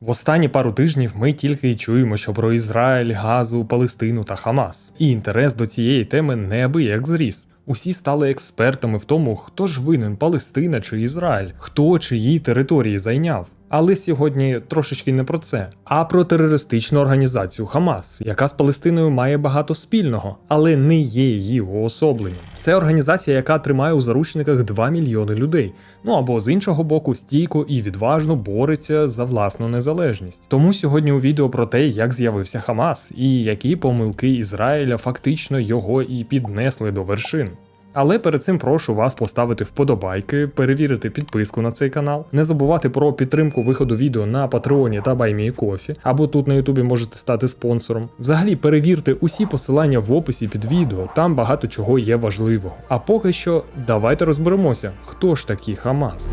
В останні пару тижнів ми тільки й чуємо, що про Ізраїль, Газу, Палестину та Хамас. І інтерес до цієї теми неабияк зріс. Усі стали експертами в тому, хто ж винен Палестина чи Ізраїль, хто чиї території зайняв. Але сьогодні трошечки не про це, а про терористичну організацію Хамас, яка з Палестиною має багато спільного, але не є її уособленням. Це організація, яка тримає у заручниках 2 мільйони людей. Ну або з іншого боку, стійко і відважно бореться за власну незалежність. Тому сьогодні у відео про те, як з'явився Хамас і які помилки Ізраїля фактично його і піднесли до вершин. Але перед цим прошу вас поставити вподобайки, перевірити підписку на цей канал, не забувати про підтримку виходу відео на Патреоні та BuyMeCoffee, або тут на Ютубі можете стати спонсором. Взагалі перевірте усі посилання в описі під відео, там багато чого є важливого. А поки що давайте розберемося, хто ж такий Хамас.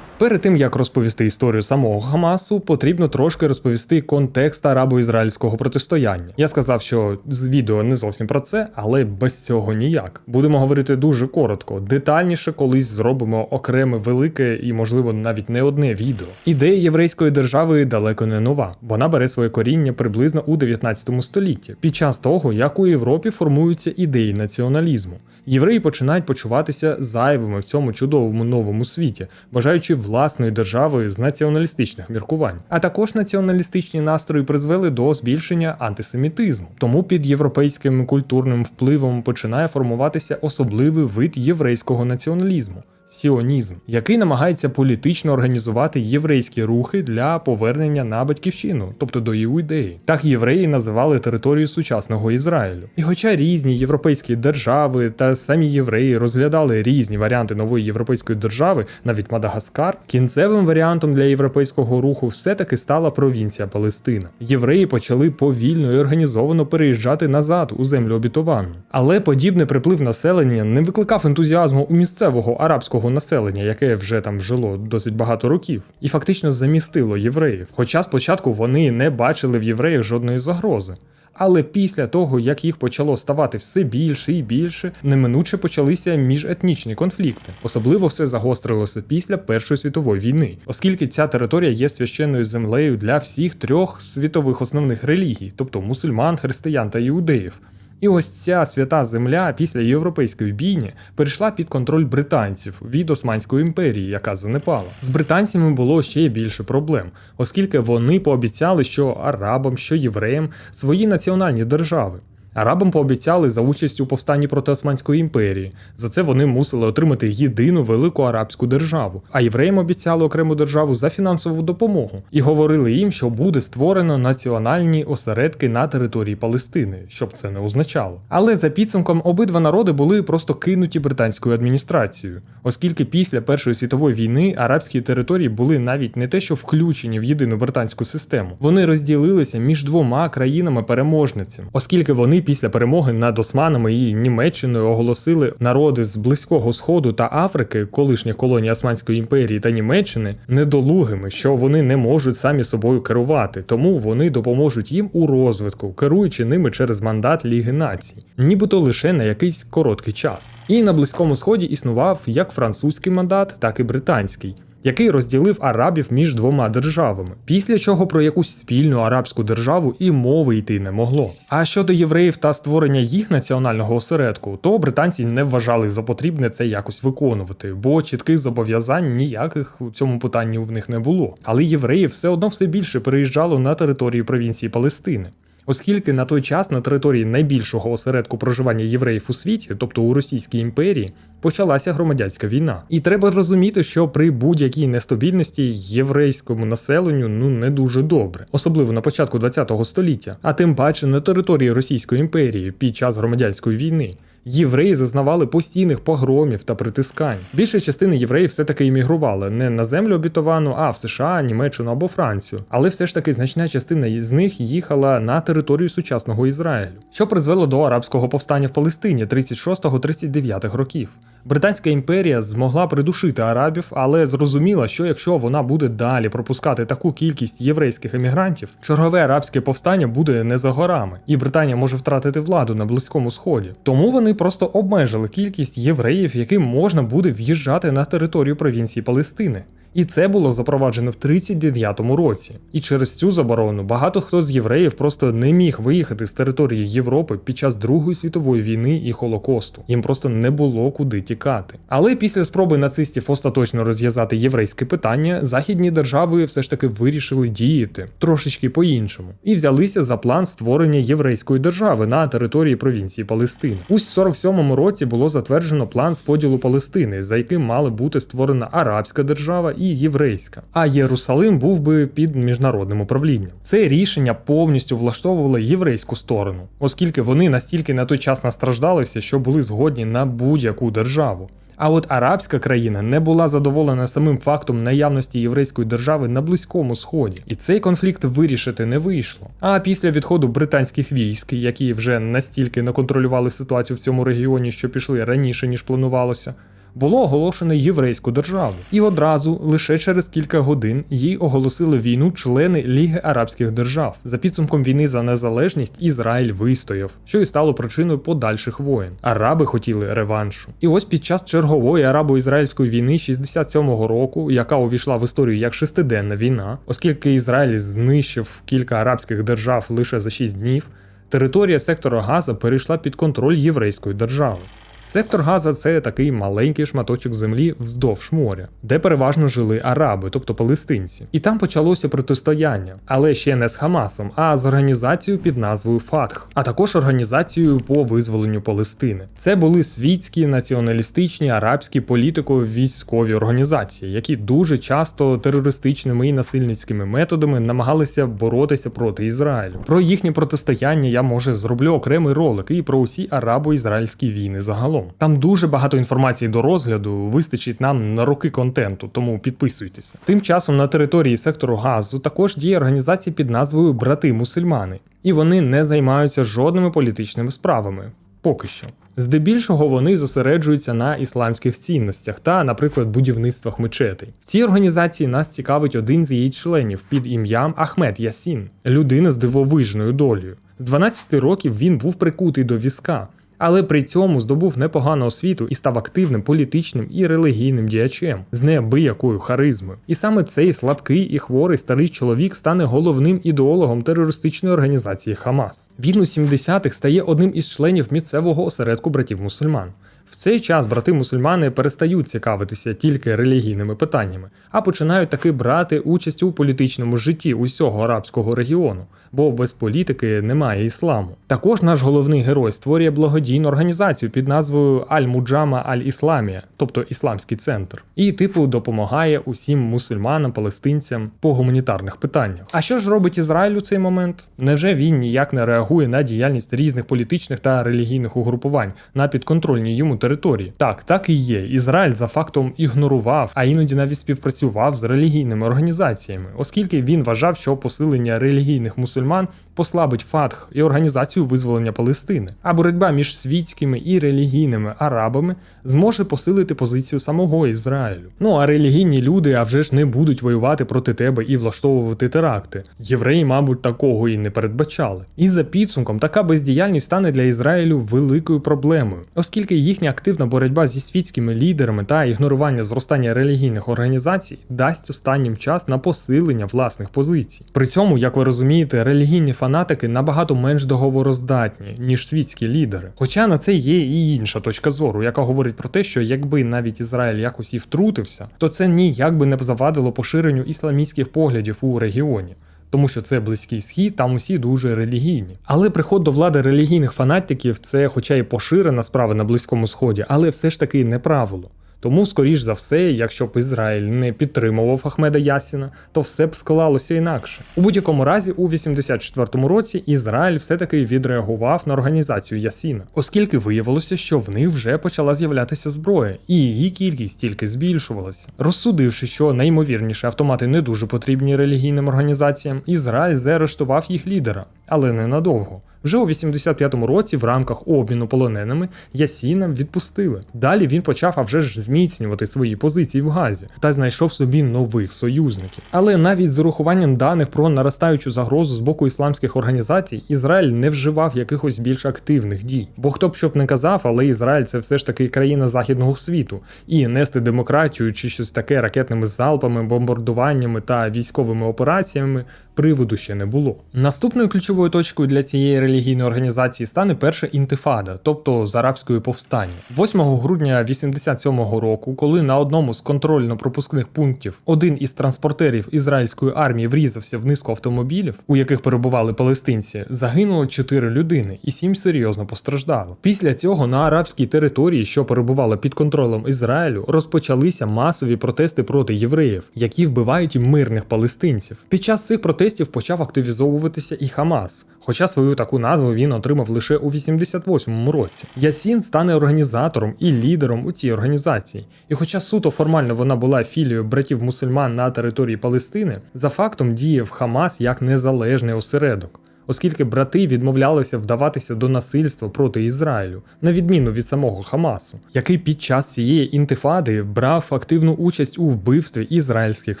Перед тим як розповісти історію самого Хамасу, потрібно трошки розповісти контекст арабо-ізраїльського протистояння. Я сказав, що з відео не зовсім про це, але без цього ніяк. Будемо говорити дуже коротко, детальніше колись зробимо окреме велике і, можливо, навіть не одне відео. Ідея єврейської держави далеко не нова. Вона бере своє коріння приблизно у 19 столітті, під час того, як у Європі формуються ідеї націоналізму. Євреї починають почуватися зайвими в цьому чудовому новому світі, бажаючи власної держави з націоналістичних міркувань. А також націоналістичні настрої призвели до збільшення антисемітизму. Тому під європейським культурним впливом починає формуватися особливий вид єврейського націоналізму. Сіонізм, який намагається політично організувати єврейські рухи для повернення на батьківщину, тобто до іудеї. Так євреї називали територію сучасного Ізраїлю. І хоча різні європейські держави та самі євреї розглядали різні варіанти нової європейської держави, навіть Мадагаскар, кінцевим варіантом для європейського руху все-таки стала провінція Палестина. Євреї почали повільно і організовано переїжджати назад у землю обітовану. Але подібний приплив населення не викликав ентузіазму у місцевого арабського населення, яке вже там жило досить багато років, і фактично замістило євреїв. Хоча спочатку вони не бачили в євреях жодної загрози. Але після того, як їх почало ставати все більше і більше, неминуче почалися міжетнічні конфлікти. Особливо все загострилося після Першої світової війни, оскільки ця територія є священною землею для всіх трьох світових основних релігій, тобто мусульман, християн та іудеїв. І ось ця свята земля після європейської бійні перейшла під контроль британців від Османської імперії, яка занепала. З британцями було ще більше проблем, оскільки вони пообіцяли, що арабам, що євреям свої національні держави. Арабам пообіцяли за участь у повстанні проти Османської імперії. За це вони мусили отримати єдину велику арабську державу. А євреям обіцяли окрему державу за фінансову допомогу і говорили їм, що буде створено національні осередки на території Палестини, щоб це не означало. Але за підсумком обидва народи були просто кинуті британською адміністрацією, оскільки після Першої світової війни арабські території були навіть не те, що включені в єдину британську систему, вони розділилися між двома країнами-переможницями, оскільки вони після перемоги над Османами і Німеччиною оголосили народи з Близького Сходу та Африки, колишніх колоній Османської імперії та Німеччини, недолугими, що вони не можуть самі собою керувати, тому вони допоможуть їм у розвитку, керуючи ними через мандат Ліги націй, нібито лише на якийсь короткий час. І на Близькому Сході існував як французький мандат, так і британський який розділив арабів між двома державами, після чого про якусь спільну арабську державу і мови йти не могло. А щодо євреїв та створення їх національного осередку, то британці не вважали за потрібне це якось виконувати, бо чітких зобов'язань ніяких у цьому питанні в них не було. Але євреї все одно все більше переїжджали на територію провінції Палестини оскільки на той час на території найбільшого осередку проживання євреїв у світі, тобто у Російській імперії, почалася громадянська війна. І треба розуміти, що при будь-якій нестабільності єврейському населенню ну не дуже добре, особливо на початку ХХ століття, а тим паче на території Російської імперії під час громадянської війни євреї зазнавали постійних погромів та притискань. Більша частина євреїв все-таки іммігрували не на землю обітовану, а в США, Німеччину або Францію. Але все ж таки значна частина з них їхала на територію сучасного Ізраїлю, що призвело до арабського повстання в Палестині 36-39 років. Британська імперія змогла придушити арабів, але зрозуміла, що якщо вона буде далі пропускати таку кількість єврейських емігрантів, чергове арабське повстання буде не за горами, і Британія може втратити владу на близькому сході. Тому вони просто обмежили кількість євреїв, яким можна буде в'їжджати на територію провінції Палестини. І це було запроваджено в 39-му році. І через цю заборону багато хто з євреїв просто не міг виїхати з території Європи під час Другої світової війни і Холокосту. Їм просто не було куди тікати. Але після спроби нацистів остаточно розв'язати єврейське питання, західні держави все ж таки вирішили діяти трошечки по-іншому і взялися за план створення єврейської держави на території провінції Палестина. У 47-му році було затверджено план з поділу Палестини, за яким мали бути створена арабська держава і єврейська. А Єрусалим був би під міжнародним управлінням. Це рішення повністю влаштовувало єврейську сторону, оскільки вони настільки на той час настраждалися, що були згодні на будь-яку державу. А от арабська країна не була задоволена самим фактом наявності єврейської держави на близькому сході, і цей конфлікт вирішити не вийшло. А після відходу британських військ, які вже настільки не контролювали ситуацію в цьому регіоні, що пішли раніше ніж планувалося. Було оголошено єврейську державу, і одразу, лише через кілька годин, їй оголосили війну члени Ліги Арабських держав. За підсумком війни за незалежність Ізраїль вистояв, що і стало причиною подальших воєн. Араби хотіли реваншу. І ось під час чергової арабо-ізраїльської війни 67-го року, яка увійшла в історію як шестиденна війна, оскільки Ізраїль знищив кілька арабських держав лише за 6 днів, територія сектора Газа перейшла під контроль єврейської держави. Сектор Газа це такий маленький шматочок землі вздовж моря, де переважно жили араби, тобто палестинці. І там почалося протистояння, але ще не з Хамасом, а з організацією під назвою Фатх, а також організацією по визволенню Палестини. Це були світські націоналістичні арабські політико-військові організації, які дуже часто терористичними і насильницькими методами намагалися боротися проти Ізраїлю. Про їхнє протистояння я може зроблю окремий ролик і про усі арабо-ізраїльські війни загалом. Там дуже багато інформації до розгляду, вистачить нам на роки контенту, тому підписуйтеся. Тим часом на території сектору газу також діє організація під назвою Брати Мусульмани, і вони не займаються жодними політичними справами. Поки що. Здебільшого вони зосереджуються на ісламських цінностях та, наприклад, будівництвах мечетей. В цій організації нас цікавить один з її членів під ім'ям Ахмед Ясін, людина з дивовижною долею. З 12 років він був прикутий до візка, але при цьому здобув непогану освіту і став активним політичним і релігійним діячем з неабиякою харизмою. І саме цей слабкий і хворий старий чоловік стане головним ідеологом терористичної організації Хамас. Він у 70-х стає одним із членів місцевого осередку братів мусульман. В цей час брати мусульмани перестають цікавитися тільки релігійними питаннями, а починають таки брати участь у політичному житті усього арабського регіону, бо без політики немає ісламу. Також наш головний герой створює благодійну організацію під назвою Аль-Муджама Аль-Ісламія, тобто Ісламський центр, і типу допомагає усім мусульманам, палестинцям по гуманітарних питаннях. А що ж робить Ізраїль у цей момент? Невже він ніяк не реагує на діяльність різних політичних та релігійних угрупувань на підконтрольній йому території? Так, так і є. Ізраїль за фактом ігнорував, а іноді навіть співпрацював з релігійними організаціями, оскільки він вважав, що посилення релігійних мусульман Müslüman послабить Фатх і організацію визволення Палестини, а боротьба між світськими і релігійними арабами зможе посилити позицію самого Ізраїлю. Ну а релігійні люди, а вже ж не будуть воювати проти тебе і влаштовувати теракти. Євреї, мабуть, такого і не передбачали. І за підсумком така бездіяльність стане для Ізраїлю великою проблемою, оскільки їхня активна боротьба зі світськими лідерами та ігнорування зростання релігійних організацій дасть останнім час на посилення власних позицій. При цьому, як ви розумієте, релігійні фанатики набагато менш договороздатні, ніж світські лідери. Хоча на це є і інша точка зору, яка говорить про те, що якби навіть Ізраїль якось і втрутився, то це ніяк би не завадило поширенню ісламістських поглядів у регіоні. Тому що це близький схід, там усі дуже релігійні. Але приход до влади релігійних фанатиків це, хоча й поширена справа на близькому сході, але все ж таки не правило. Тому, скоріш за все, якщо б Ізраїль не підтримував Ахмеда Ясіна, то все б склалося інакше. У будь-якому разі, у 84-му році Ізраїль все-таки відреагував на організацію Ясіна, оскільки виявилося, що в них вже почала з'являтися зброя, і її кількість тільки збільшувалася. Розсудивши, що найімовірніше автомати не дуже потрібні релігійним організаціям, Ізраїль заарештував їх лідера, але ненадовго. Вже у 85-му році в рамках обміну полоненими Ясіна відпустили. Далі він почав а вже ж зміцнювати свої позиції в Газі та знайшов собі нових союзників. Але навіть з урахуванням даних про наростаючу загрозу з боку ісламських організацій, Ізраїль не вживав якихось більш активних дій. Бо хто б що б не казав, але Ізраїль це все ж таки країна західного світу, і нести демократію чи щось таке ракетними залпами, бомбардуваннями та військовими операціями приводу ще не було. Наступною ключовою точкою для цієї релігійної організації стане перша інтифада, тобто з арабської повстання. 8 грудня 87-го року, коли на одному з контрольно-пропускних пунктів один із транспортерів ізраїльської армії врізався в низку автомобілів, у яких перебували палестинці, загинуло 4 людини і 7 серйозно постраждало. Після цього на арабській території, що перебувала під контролем Ізраїлю, розпочалися масові протести проти євреїв, які вбивають мирних палестинців. Під час цих протестів почав активізовуватися і Хамас. Хоча свою таку назву він отримав лише у 88-му році. Ясін стане організатором і лідером у цій організації. І хоча суто формально вона була філією братів мусульман на території Палестини, за фактом діяв Хамас як незалежний осередок. Оскільки брати відмовлялися вдаватися до насильства проти Ізраїлю, на відміну від самого Хамасу, який під час цієї інтифади брав активну участь у вбивстві ізраїльських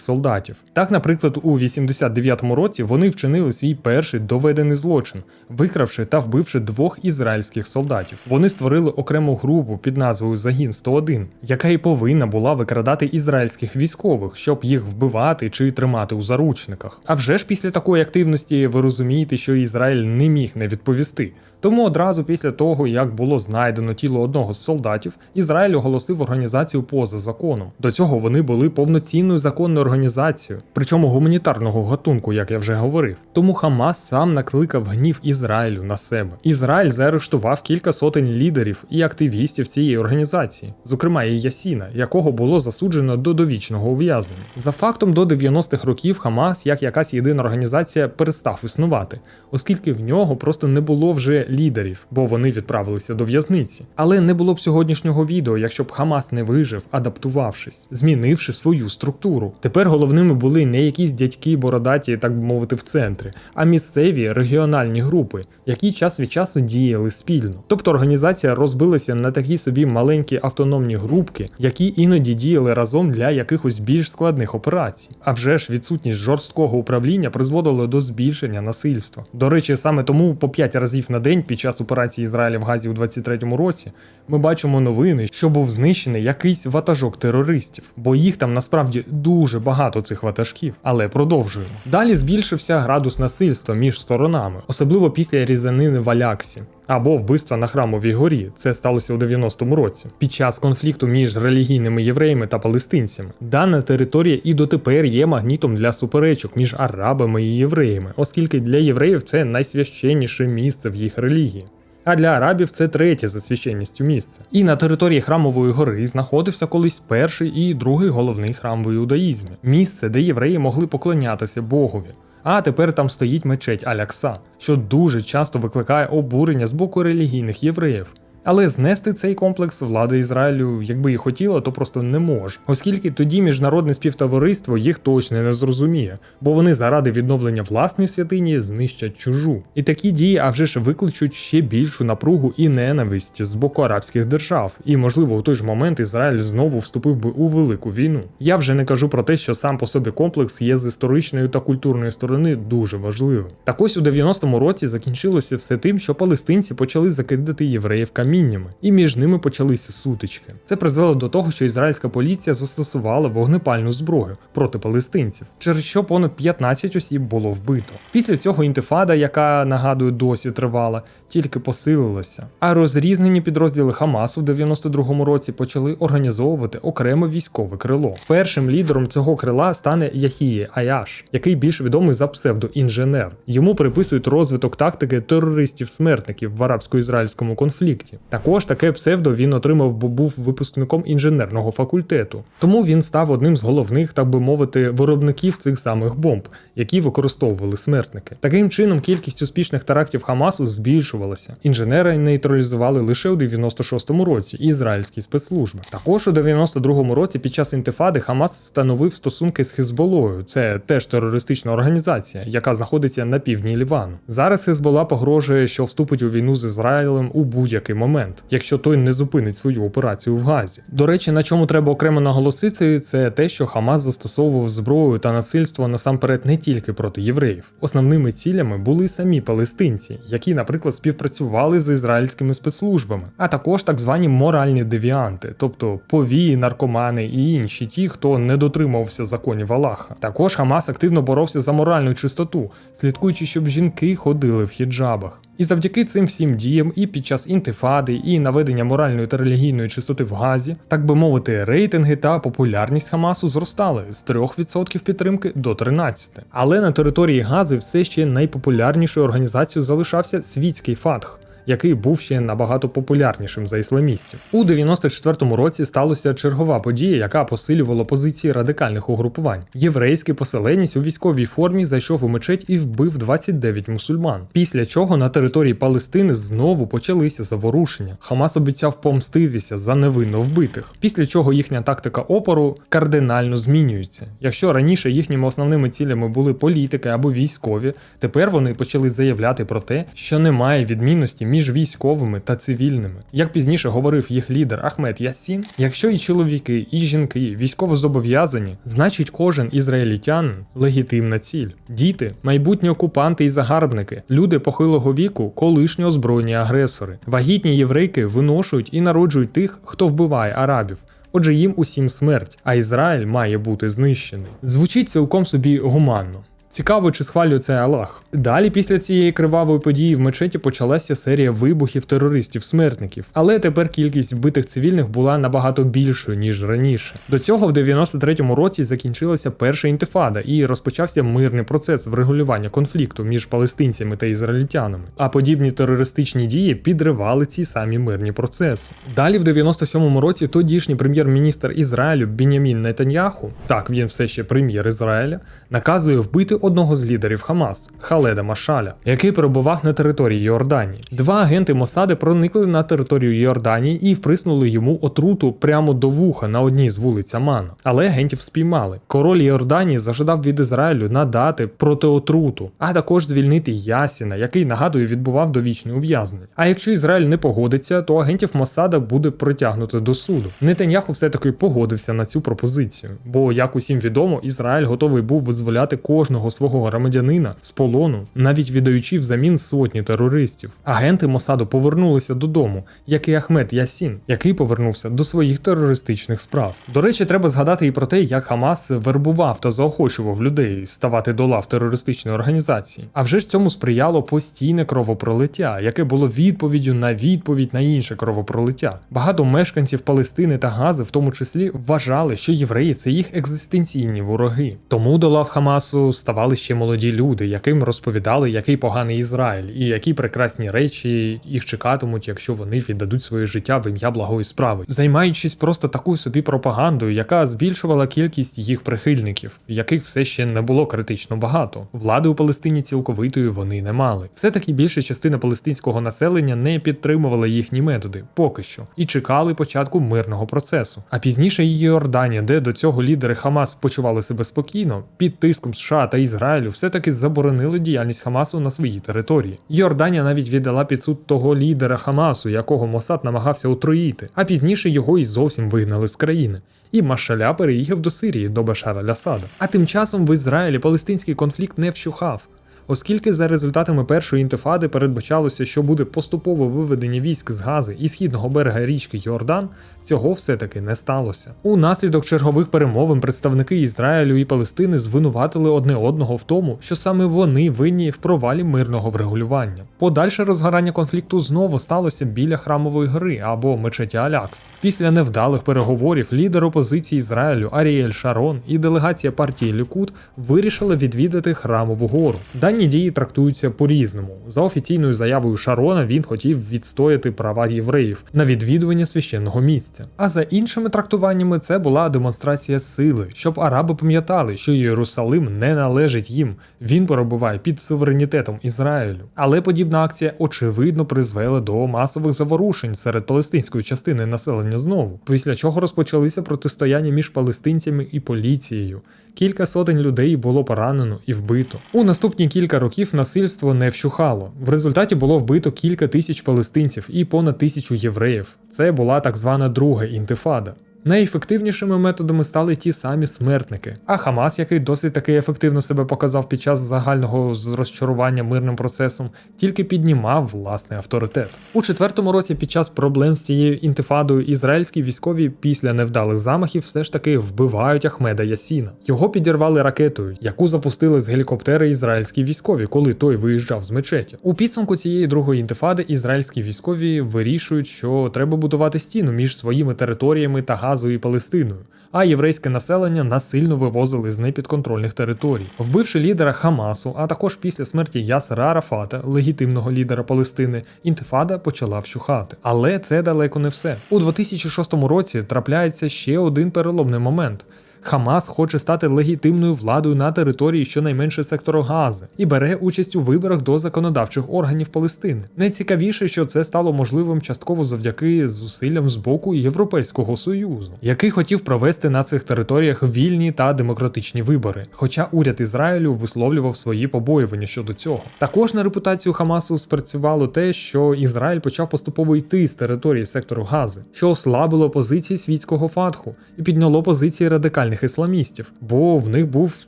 солдатів. Так, наприклад, у 89-му році вони вчинили свій перший доведений злочин, викравши та вбивши двох ізраїльських солдатів. Вони створили окрему групу під назвою Загін 101, яка і повинна була викрадати ізраїльських військових, щоб їх вбивати чи тримати у заручниках. А вже ж після такої активності ви розумієте, що Ізраїль не міг не відповісти. Тому одразу після того, як було знайдено тіло одного з солдатів, Ізраїль оголосив організацію поза законом. До цього вони були повноцінною законною організацією, причому гуманітарного гатунку, як я вже говорив. Тому Хамас сам накликав гнів Ізраїлю на себе. Ізраїль заарештував кілька сотень лідерів і активістів цієї організації, зокрема і Ясіна, якого було засуджено до довічного ув'язнення. За фактом, до 90-х років Хамас, як якась єдина організація, перестав існувати, оскільки в нього просто не було вже лідерів, бо вони відправилися до в'язниці. Але не було б сьогоднішнього відео, якщо б Хамас не вижив, адаптувавшись, змінивши свою структуру. Тепер головними були не якісь дядьки бородаті, так би мовити, в центрі, а місцеві регіональні групи, які час від часу діяли спільно. Тобто організація розбилася на такі собі маленькі автономні групки, які іноді діяли разом для якихось більш складних операцій. А вже ж відсутність жорсткого управління призводила до збільшення насильства. До речі, саме тому по 5 разів на день під час операції Ізраїля в Газі у 23-му році ми бачимо новини, що був знищений якийсь ватажок терористів, бо їх там насправді дуже багато цих ватажків. Але продовжуємо. Далі збільшився градус насильства між сторонами, особливо після різанини в Аляксі. Або вбивства на храмовій горі, це сталося у 90-му році, під час конфлікту між релігійними євреями та палестинцями. Дана територія і дотепер є магнітом для суперечок між арабами і євреями, оскільки для євреїв це найсвященніше місце в їх релігії. А для арабів це третє за священністю місце. І на території храмової гори знаходився колись перший і другий головний храм в іудаїзмі місце, де євреї могли поклонятися Богові. А тепер там стоїть мечеть Алякса, що дуже часто викликає обурення з боку релігійних євреїв. Але знести цей комплекс влада Ізраїлю, якби і хотіла, то просто не може, оскільки тоді міжнародне співтовариство їх точно не зрозуміє, бо вони заради відновлення власної святині знищать чужу. І такі дії, а вже ж викличуть ще більшу напругу і ненависть з боку арабських держав, і можливо у той ж момент Ізраїль знову вступив би у велику війну. Я вже не кажу про те, що сам по собі комплекс є з історичної та культурної сторони дуже важливим. Так ось у 90-му році закінчилося все тим, що палестинці почали закидати євреїв каміннями, і між ними почалися сутички. Це призвело до того, що ізраїльська поліція застосувала вогнепальну зброю проти палестинців, через що понад 15 осіб було вбито. Після цього інтифада, яка нагадую досі тривала, тільки посилилася. А розрізнені підрозділи Хамасу в 92-му році почали організовувати окреме військове крило. Першим лідером цього крила стане Яхіє Аяш, який більш відомий за псевдоінженер. Йому приписують розвиток тактики терористів-смертників в арабсько-ізраїльському конфлікті. Також таке псевдо він отримав, бо був випускником інженерного факультету. Тому він став одним з головних, так би мовити, виробників цих самих бомб, які використовували смертники. Таким чином, кількість успішних терактів Хамасу збільшувалася. Інженери нейтралізували лише у 96-му році ізраїльські спецслужби. Також у 92-му році під час інтифади Хамас встановив стосунки з Хизболою. Це теж терористична організація, яка знаходиться на півдні Лівану. Зараз Хизбола погрожує, що вступить у війну з Ізраїлем у будь-який момент, якщо той не зупинить свою операцію в Газі. До речі, на чому треба окремо наголосити, це те, що Хамас застосовував зброю та насильство насамперед не тільки проти євреїв. Основними цілями були самі палестинці, які, наприклад, співпрацювали з ізраїльськими спецслужбами, а також так звані моральні девіанти, тобто повії, наркомани і інші ті, хто не дотримувався законів Аллаха. Також Хамас активно боровся за моральну чистоту, слідкуючи, щоб жінки ходили в хіджабах. І завдяки цим всім діям, і під час інтифади, і наведення моральної та релігійної чистоти в Газі, так би мовити, рейтинги та популярність Хамасу зростали з 3% підтримки до 13%. Але на території Гази все ще найпопулярнішою організацією залишався світський Фатх який був ще набагато популярнішим за ісламістів. У 94-му році сталося чергова подія, яка посилювала позиції радикальних угрупувань. Єврейський поселенець у військовій формі зайшов у мечеть і вбив 29 мусульман. Після чого на території Палестини знову почалися заворушення. Хамас обіцяв помститися за невинно вбитих. Після чого їхня тактика опору кардинально змінюється. Якщо раніше їхніми основними цілями були політики або військові, тепер вони почали заявляти про те, що немає відмінності між між військовими та цивільними. Як пізніше говорив їх лідер Ахмед Ясін, якщо і чоловіки, і жінки військово зобов'язані, значить кожен ізраїльтянин легітимна ціль. Діти, майбутні окупанти і загарбники, люди похилого віку, колишні озброєні агресори. Вагітні єврейки виношують і народжують тих, хто вбиває арабів. Отже, їм усім смерть, а Ізраїль має бути знищений. Звучить цілком собі гуманно. Цікаво, чи схвалює це Аллах. Далі, після цієї кривавої події в мечеті почалася серія вибухів терористів-смертників, але тепер кількість вбитих цивільних була набагато більшою ніж раніше. До цього в 93-му році закінчилася перша інтифада і розпочався мирний процес врегулювання конфлікту між палестинцями та ізраїльтянами. А подібні терористичні дії підривали ці самі мирні процеси. Далі, в 97-му році, тодішній прем'єр-міністр Ізраїлю Бінямін Нетаньяху, так він все ще прем'єр Ізраїля, наказує вбити одного з лідерів Хамас Халеда Машаля, який перебував на території Йорданії. Два агенти Мосади проникли на територію Йорданії і вприснули йому отруту прямо до вуха на одній з вулиць Амана. Але агентів спіймали. Король Йорданії зажадав від Ізраїлю надати протиотруту, а також звільнити Ясіна, який нагадую відбував довічне ув'язнення. А якщо Ізраїль не погодиться, то агентів Мосада буде притягнуто до суду. Нетаньяху все таки погодився на цю пропозицію, бо як усім відомо, Ізраїль готовий був визволяти кожного кожного свого громадянина з полону, навіть віддаючи взамін сотні терористів. Агенти Мосаду повернулися додому, як і Ахмед Ясін, який повернувся до своїх терористичних справ. До речі, треба згадати і про те, як Хамас вербував та заохочував людей ставати до лав терористичної організації. А вже ж цьому сприяло постійне кровопролиття, яке було відповіддю на відповідь на інше кровопролиття. Багато мешканців Палестини та Гази, в тому числі, вважали, що євреї це їх екзистенційні вороги. Тому до лав Хамасу ставали ще молоді люди, яким розповідали, який поганий Ізраїль, і які прекрасні речі їх чекатимуть, якщо вони віддадуть своє життя в ім'я благої справи, займаючись просто такою собі пропагандою, яка збільшувала кількість їх прихильників, яких все ще не було критично багато. Влади у Палестині цілковитої вони не мали. Все таки більша частина палестинського населення не підтримувала їхні методи, поки що, і чекали початку мирного процесу. А пізніше і Йорданія, де до цього лідери Хамас почували себе спокійно, під тиском США та Ізраїлю все-таки заборонили діяльність Хамасу на своїй території. Йорданія навіть віддала під суд того лідера Хамасу, якого Мосад намагався отруїти, а пізніше його і зовсім вигнали з країни. І Машаля переїхав до Сирії до Башара Лясада. А тим часом в Ізраїлі палестинський конфлікт не вщухав оскільки за результатами першої інтифади передбачалося, що буде поступово виведення військ з Гази і східного берега річки Йордан, цього все-таки не сталося. У наслідок чергових перемовин представники Ізраїлю і Палестини звинуватили одне одного в тому, що саме вони винні в провалі мирного врегулювання. Подальше розгорання конфлікту знову сталося біля храмової гори або мечеті Алякс. Після невдалих переговорів лідер опозиції Ізраїлю Аріель Шарон і делегація партії Лікут вирішили відвідати храмову гору. Дані Останні дії трактуються по-різному. За офіційною заявою Шарона він хотів відстояти права євреїв на відвідування священного місця. А за іншими трактуваннями це була демонстрація сили, щоб араби пам'ятали, що Єрусалим не належить їм. Він перебуває під суверенітетом Ізраїлю. Але подібна акція очевидно призвела до масових заворушень серед палестинської частини населення знову, після чого розпочалися протистояння між палестинцями і поліцією. Кілька сотень людей було поранено і вбито. У наступні кілька років насильство не вщухало. В результаті було вбито кілька тисяч палестинців і понад тисячу євреїв. Це була так звана друга інтифада. Найефективнішими методами стали ті самі смертники. А Хамас, який досить таки ефективно себе показав під час загального розчарування мирним процесом, тільки піднімав власний авторитет. У четвертому році, під час проблем з цією інтифадою, ізраїльські військові після невдалих замахів все ж таки вбивають Ахмеда Ясіна. Його підірвали ракетою, яку запустили з гелікоптера ізраїльські військові, коли той виїжджав з мечеті. У підсумку цієї другої інтифади ізраїльські військові вирішують, що треба будувати стіну між своїми територіями та Газою і Палестиною, а єврейське населення насильно вивозили з непідконтрольних територій, вбивши лідера Хамасу, а також після смерті Ясера Арафата, легітимного лідера Палестини, інтифада почала вщухати. Але це далеко не все. У 2006 році трапляється ще один переломний момент. Хамас хоче стати легітимною владою на території щонайменше сектору Гази і бере участь у виборах до законодавчих органів Палестини. Найцікавіше, що це стало можливим частково завдяки зусиллям з боку Європейського союзу, який хотів провести на цих територіях вільні та демократичні вибори. Хоча уряд Ізраїлю висловлював свої побоювання щодо цього. Також на репутацію Хамасу спрацювало те, що Ізраїль почав поступово йти з території сектору Гази, що ослабило позиції світського фатху і підняло позиції радикальних ісламістів, бо в них був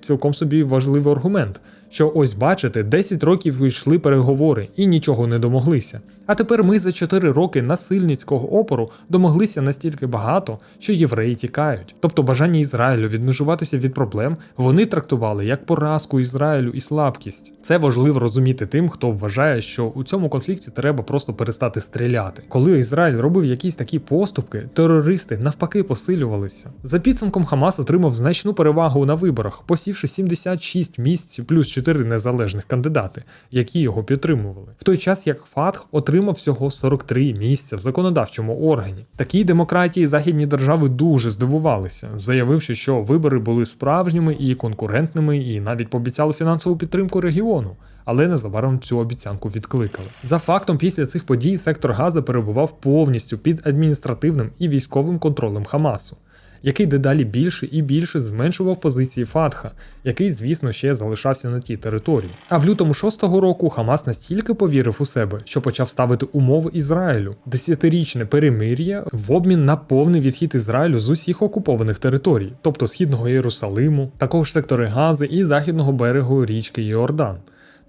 цілком собі важливий аргумент. Що ось бачите, 10 років йшли переговори і нічого не домоглися. А тепер ми за 4 роки насильницького опору домоглися настільки багато, що євреї тікають. Тобто бажання Ізраїлю відмежуватися від проблем вони трактували як поразку Ізраїлю і слабкість. Це важливо розуміти тим, хто вважає, що у цьому конфлікті треба просто перестати стріляти. Коли Ізраїль робив якісь такі поступки, терористи навпаки посилювалися. За підсумком Хамас отримав значну перевагу на виборах, посівши 76 місць плюс 4 незалежних кандидати, які його підтримували. В той час як Фатх отримав всього 43 місця в законодавчому органі. Такій демократії західні держави дуже здивувалися, заявивши, що вибори були справжніми і конкурентними, і навіть пообіцяли фінансову підтримку регіону. Але незабаром цю обіцянку відкликали. За фактом, після цих подій сектор Газа перебував повністю під адміністративним і військовим контролем Хамасу який дедалі більше і більше зменшував позиції Фатха, який, звісно, ще залишався на тій території. А в лютому 6-го року Хамас настільки повірив у себе, що почав ставити умови Ізраїлю, десятирічне перемир'я в обмін на повний відхід Ізраїлю з усіх окупованих територій, тобто східного Єрусалиму, також сектори Гази і західного берегу річки Йордан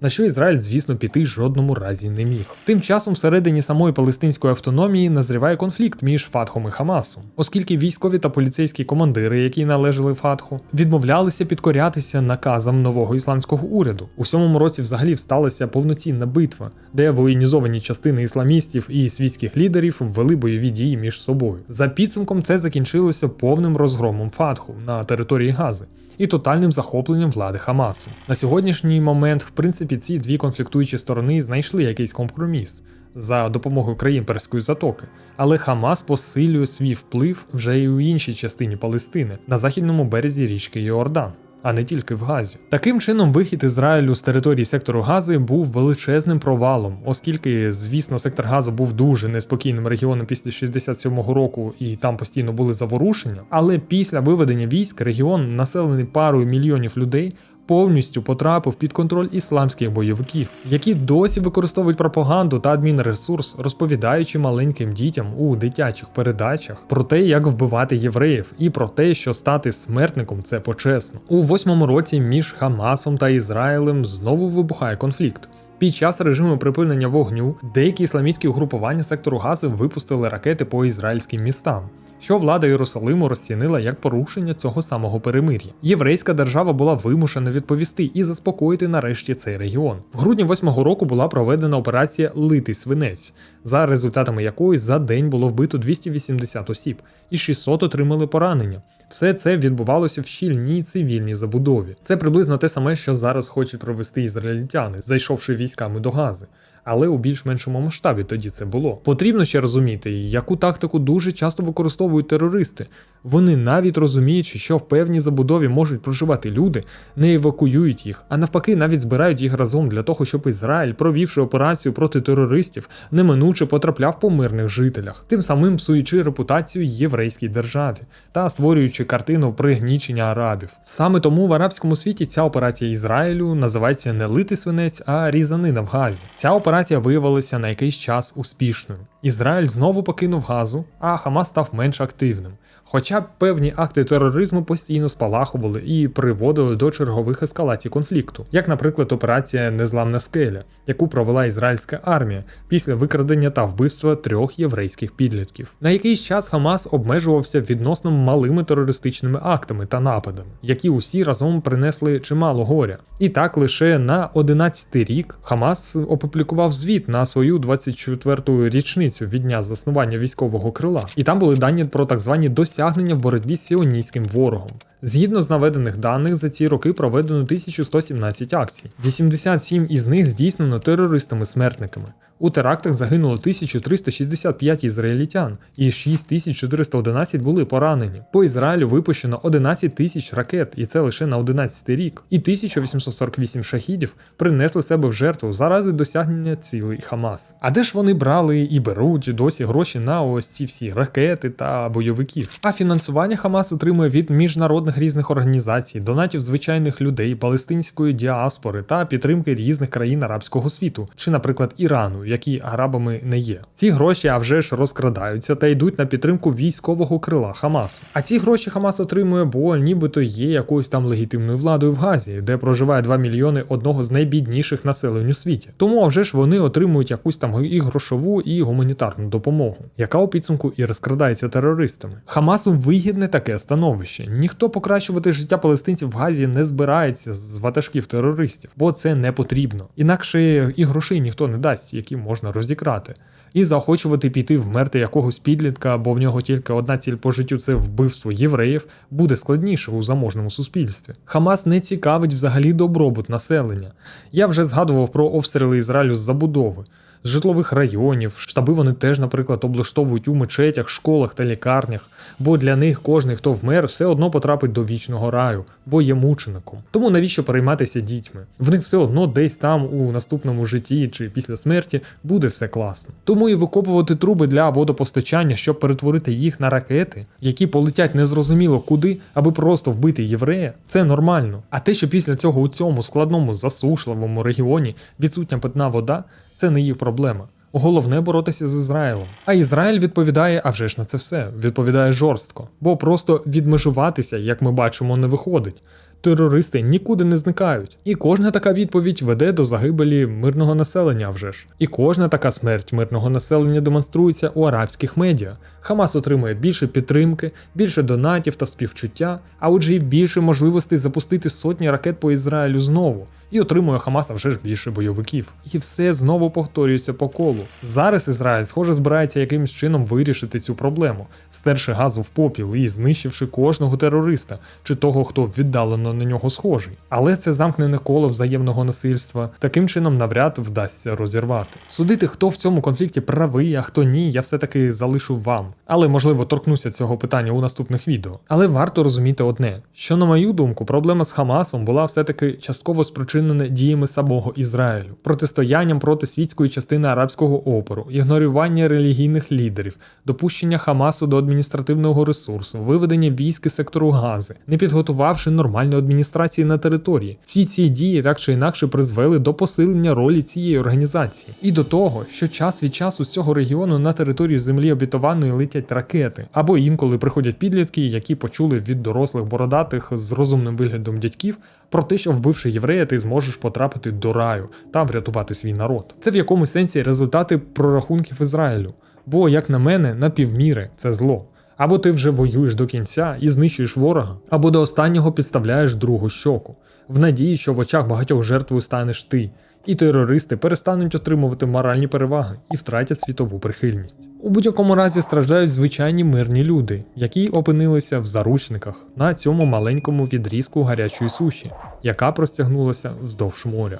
на що Ізраїль, звісно, піти жодному разі не міг. Тим часом всередині самої палестинської автономії назріває конфлікт між Фатхом і Хамасом, оскільки військові та поліцейські командири, які належали Фатху, відмовлялися підкорятися наказам нового ісламського уряду. У сьомому році взагалі всталася повноцінна битва, де воєнізовані частини ісламістів і світських лідерів ввели бойові дії між собою. За підсумком це закінчилося повним розгромом Фатху на території Гази і тотальним захопленням влади Хамасу. На сьогоднішній момент, в принципі, ці дві конфліктуючі сторони знайшли якийсь компроміс. За допомогою країн Перської затоки, але Хамас посилює свій вплив вже і у іншій частині Палестини на західному березі річки Йордан а не тільки в Газі. Таким чином, вихід Ізраїлю з території сектору Гази був величезним провалом, оскільки, звісно, сектор Газу був дуже неспокійним регіоном після 67-го року, і там постійно були заворушення. Але після виведення військ регіон, населений парою мільйонів людей, повністю потрапив під контроль ісламських бойовиків, які досі використовують пропаганду та адмінресурс, розповідаючи маленьким дітям у дитячих передачах про те, як вбивати євреїв, і про те, що стати смертником це почесно. У восьмому році між Хамасом та Ізраїлем знову вибухає конфлікт. Під час режиму припинення вогню деякі ісламістські угрупування сектору Гази випустили ракети по ізраїльським містам що влада Єрусалиму розцінила як порушення цього самого перемир'я. Єврейська держава була вимушена відповісти і заспокоїти нарешті цей регіон. В грудні 8-го року була проведена операція Литий свинець, за результатами якої за день було вбито 280 осіб і 600 отримали поранення. Все це відбувалося в щільній цивільній забудові. Це приблизно те саме, що зараз хочуть провести ізраїльтяни, зайшовши військами до Гази. Але у більш-меншому масштабі тоді це було. Потрібно ще розуміти, яку тактику дуже часто використовують терористи. Вони навіть розуміючи, що в певній забудові можуть проживати люди, не евакуюють їх, а навпаки, навіть збирають їх разом для того, щоб Ізраїль, провівши операцію проти терористів, неминуче потрапляв по мирних жителях, тим самим псуючи репутацію єврейській державі та створюючи картину пригнічення арабів. Саме тому в арабському світі ця операція Ізраїлю називається не литий свинець, а різанина в газі. Ця операція виявилася на якийсь час успішною. Ізраїль знову покинув газу, а Хамас став менш активним. Хоча певні акти тероризму постійно спалахували і приводили до чергових ескалацій конфлікту, як, наприклад, операція Незламна скеля, яку провела ізраїльська армія після викрадення та вбивства трьох єврейських підлітків. На якийсь час Хамас обмежувався відносно малими терористичними актами та нападами, які усі разом принесли чимало горя. І так лише на 11-й рік Хамас опублікував звіт на свою 24-ту річницю від дня заснування військового крила, і там були дані про так звані досягнення в боротьбі з сіонійським ворогом. Згідно з наведених даних, за ці роки проведено 1117 акцій. 87 із них здійснено терористами-смертниками. У терактах загинуло 1365 ізраїльтян і 6411 були поранені. По Ізраїлю випущено 11 тисяч ракет, і це лише на 11 рік. І 1848 шахідів принесли себе в жертву заради досягнення цілей Хамас. А де ж вони брали і беруть досі гроші на ось ці всі ракети та бойовиків? А фінансування Хамас отримує від міжнародних різних організацій, донатів звичайних людей, палестинської діаспори та підтримки різних країн арабського світу, чи, наприклад, Ірану, які арабами не є. Ці гроші а вже ж розкрадаються та йдуть на підтримку військового крила Хамасу. А ці гроші Хамас отримує, бо нібито є якоюсь там легітимною владою в Газі, де проживає 2 мільйони одного з найбідніших населень у світі. Тому а вже ж вони отримують якусь там і грошову, і гуманітарну допомогу, яка у підсумку і розкрадається терористами. Хамасу вигідне таке становище. Ніхто покращувати життя палестинців в Газі не збирається з ватажків терористів, бо це не потрібно. Інакше і грошей ніхто не дасть, які можна розікрати. І заохочувати піти вмерти якогось підлітка, бо в нього тільки одна ціль по життю це вбивство євреїв, буде складніше у заможному суспільстві. Хамас не цікавить взагалі добробут населення. Я вже згадував про обстріли Ізраїлю з забудови. З житлових районів, штаби вони теж, наприклад, облаштовують у мечетях, школах та лікарнях, бо для них кожний, хто вмер, все одно потрапить до вічного раю, бо є мучеником. Тому навіщо перейматися дітьми? В них все одно десь там у наступному житті чи після смерті буде все класно. Тому і викопувати труби для водопостачання, щоб перетворити їх на ракети, які полетять незрозуміло куди, аби просто вбити єврея, це нормально. А те, що після цього у цьому складному засушливому регіоні відсутня питна вода, це не їх проблема. Головне боротися з Ізраїлем. А Ізраїль відповідає, а вже ж на це все, відповідає жорстко, бо просто відмежуватися, як ми бачимо, не виходить. Терористи нікуди не зникають. І кожна така відповідь веде до загибелі мирного населення вже ж. І кожна така смерть мирного населення демонструється у арабських медіа. Хамас отримує більше підтримки, більше донатів та співчуття, а отже й більше можливостей запустити сотні ракет по Ізраїлю знову. І отримує Хамас а вже ж більше бойовиків. І все знову повторюється по колу. Зараз Ізраїль, схоже, збирається якимось чином вирішити цю проблему, стерши газу в попіл і знищивши кожного терориста чи того, хто віддалено на нього схожий. Але це замкнене коло взаємного насильства таким чином навряд вдасться розірвати. Судити, хто в цьому конфлікті правий, а хто ні, я все-таки залишу вам. Але можливо торкнуся цього питання у наступних відео. Але варто розуміти одне: що, на мою думку, проблема з Хамасом була все-таки частково спричинена діями самого Ізраїлю, протистоянням проти світської частини арабського опору, ігнорювання релігійних лідерів, допущення Хамасу до адміністративного ресурсу, виведення військ із сектору Гази, не підготувавши нормальної адміністрації на території. Всі ці дії так чи інакше призвели до посилення ролі цієї організації і до того, що час від часу з цього регіону на територію землі обітованої летять ракети, або інколи приходять підлітки, які почули від дорослих бородатих з розумним виглядом дядьків про те, що вбивши єврея, ти зможеш потрапити до раю та врятувати свій народ. Це в якомусь сенсі результати прорахунків Ізраїлю. Бо, як на мене, на півміри це зло. Або ти вже воюєш до кінця і знищуєш ворога, або до останнього підставляєш другу щоку, в надії, що в очах багатьох жертвою станеш ти, і терористи перестануть отримувати моральні переваги і втратять світову прихильність. У будь-якому разі страждають звичайні мирні люди, які опинилися в заручниках на цьому маленькому відрізку гарячої суші, яка простягнулася вздовж моря.